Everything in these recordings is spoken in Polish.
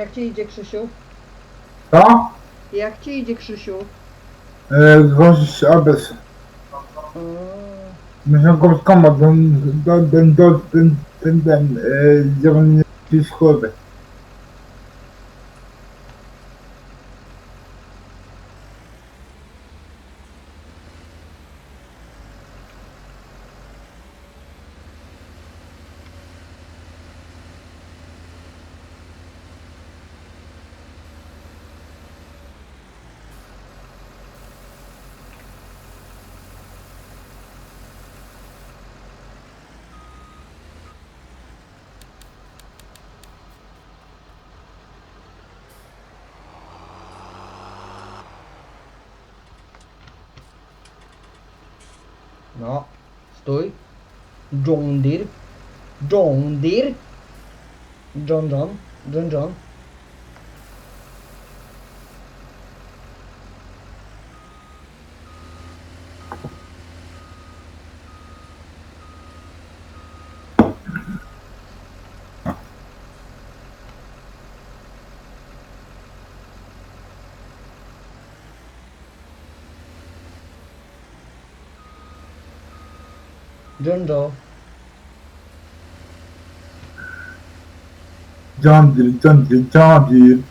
Jak ci idzie Krzysiu? Co? Jak ci idzie Krzysiu? E, Zwozić obez. Mm, Myślę go z komod, ten, ten, ten, ten, ten, ten, ten, e, działanie schody. No, stój. John Deere. John Deere. John John. John John. John Joe. John Deere, John Deere, John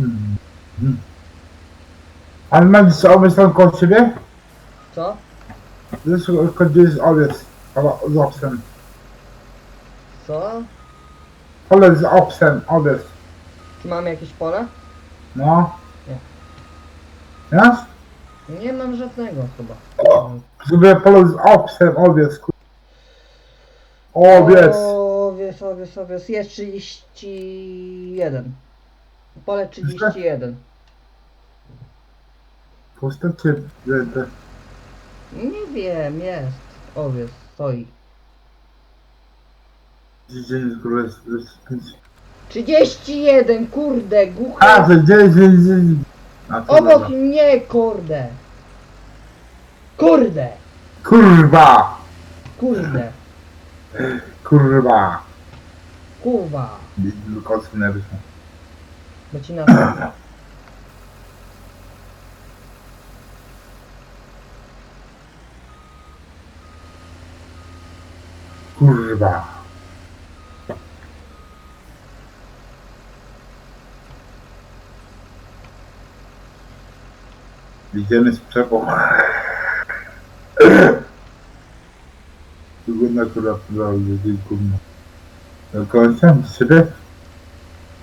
Mhm. Ale masz owiec tam koło siebie? Co? Wiesz, gdzie jest owiec? Ale z obsem. Co? Pole z obsem, owiec. Czy mamy jakieś pole? No. Nie. Wiesz? Nie mam żadnego chyba. Sobie pole z obsem, owiec. ku- Owiec. Owiec, owiec, owiec. Jest 31. Pole 31. Puste czy wzięte? Nie wiem, jest. Owiec, stoi. Gdzie jest góra? jest- jest pięć. 31, kurde. A, gdzie jest, gdzie jest? A, to Obok dobra. mnie, kurde. Kurde, Kurwa! kurde, Kurwa! kurwa. Glukosy nerwyczne. Bo ci na Kurwa! Idziemy z przepą. Wygląda akurat dla ludzi gówno. Do końca? Z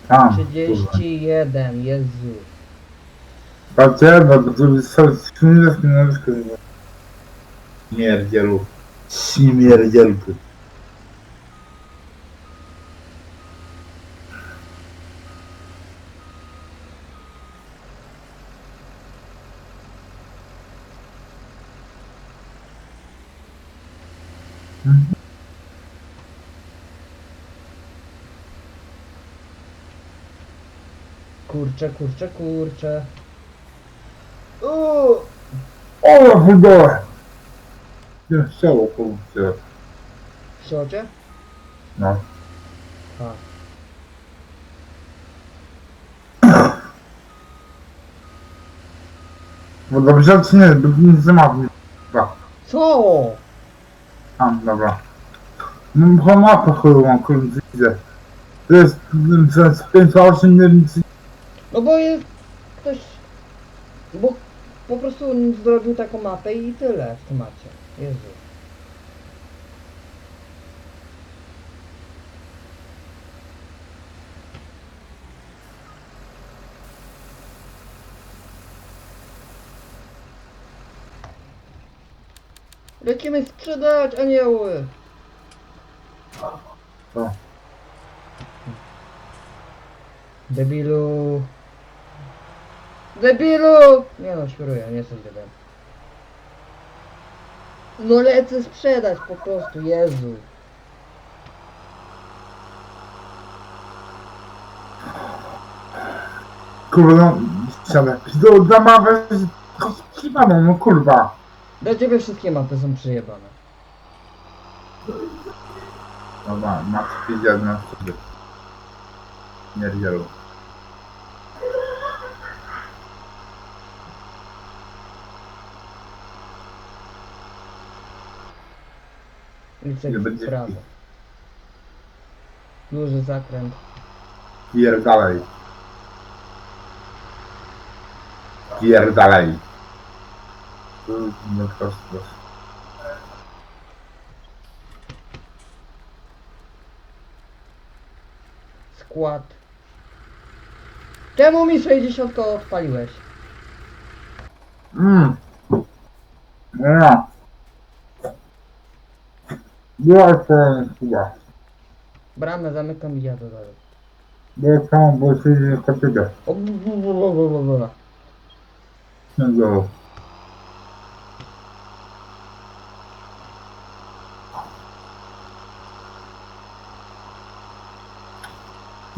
siebie? Tam. kurwa. 31, Jezu. Patrzcie, no to tu są skrzynie skrzyneczkę. Śmierdzielu. Śmierdzielku. Kurczę, kurczę, kurczę. Uuu. O, wydołem! Nie chciało kurczę. W siocie? No. A. Bo dobrze czy nie? Nic nie ma. Dwa. Co? Tam, dobra. No chyba mapę chorą, kurde, widzę. To jest mm, z 5 8 nie wiem, czy- No bo jest ktoś... Bo po prostu zrobił taką mapę i tyle w temacie. Jezu. Lecimy sprzedać anioły! Debilu. Debilu! Nie no, świruję, nie jesteś debilem. No lecę sprzedać po prostu, Jezu. Kurwa, no, siadę. Do, do mapy, przyjmano, no kurwa. Do ciebie wszystkie mapy są przyjebane. No ma, masz 51 sobie. Nie Nie w będzie prawo. Duży zakręt. Pierdalej. Pierdalej. Tu, No prosto. Skład. Czemu mi 60 odpaliłeś? Mmm. No. To chyba. Bramę zamykam i jadę dalej. To, bo się nie kapitę. O, bu, bu, bu, bu, bu, bu.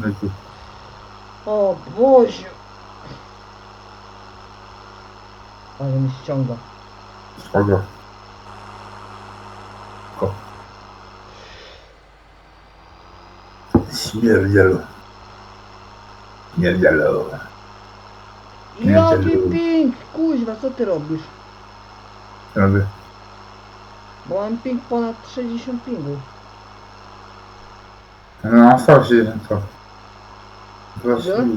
No tu. O Boziu. Ale mi ściąga. Spoko. Ko. Śmierdzielu. Śmierdzielu. Jaki to- ping! Kuźwa, co ty robisz? Robię. Bo mam ping ponad 60 pingów. No, stał się, co? Proszę.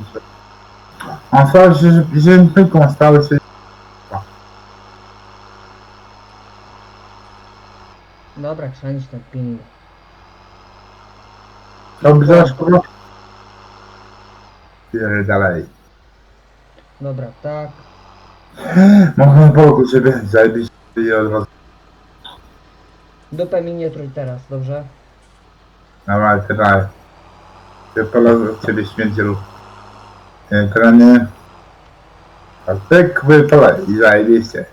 A się, że, że tylko stały się. Dobra, chrzanić ten ping. Zaraz kurwa. Pierdalej. Dobra, tak. Mam Bogu ciebie zajebić i od razu. Dupę mi nie trój teraz, dobrze? Dobra, teraz. Ja polazę od ciebie śmierdzielu. Nie, teraz nie. A tak wypalaj i zajebiście.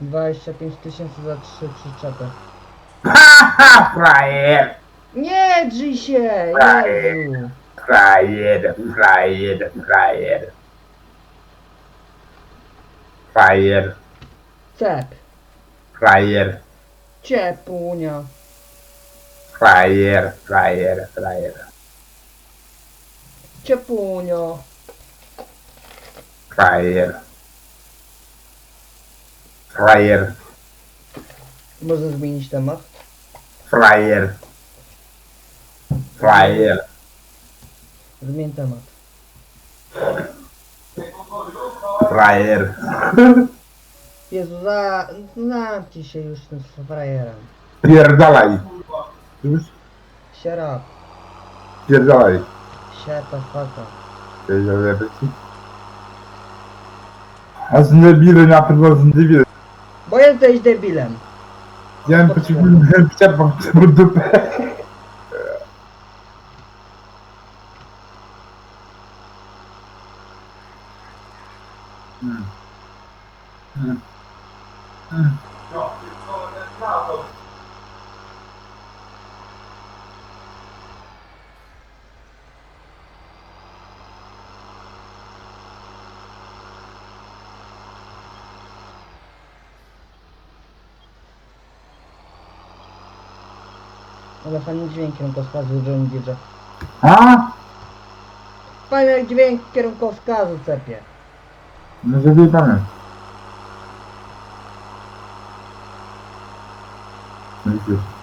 Dwadzieścia pięć tysięcy za trzy przyczepy. Haha, frajer! Nie drzyj się! Jezu! Frajer, frajer, frajer. Frajer, Cep. frajer, Ciepunia. frajer, frajer, frajer. Ciepunio. Frajer. Frajer, Może zmienić temat? frajer. Frajer. Zmień temat. Frajer. Jezu, za... zamknij się już tym frajerem. Pierdalaj. Już? Sierap. Pierdalaj. Siata faka. Pierdalaj. A z debilem, ja pewno z debilem. Bo jesteś debilem. Ja bym potrzebował przepał w dupę. Ale fajny dźwięk kierunkowskazu John Deere. A? Fajny dźwięk kierunkowskazu cepie. No zabiegamy. Widzisz.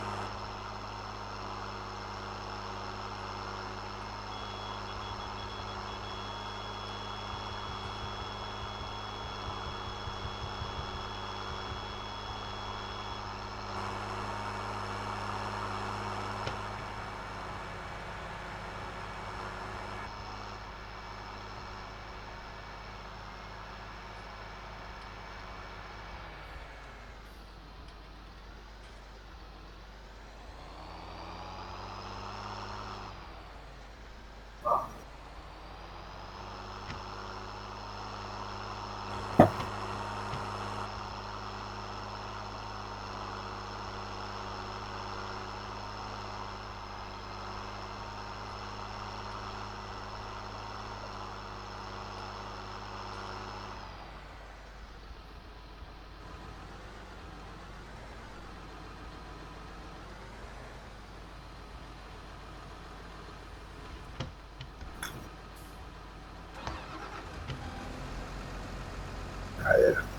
Frajer.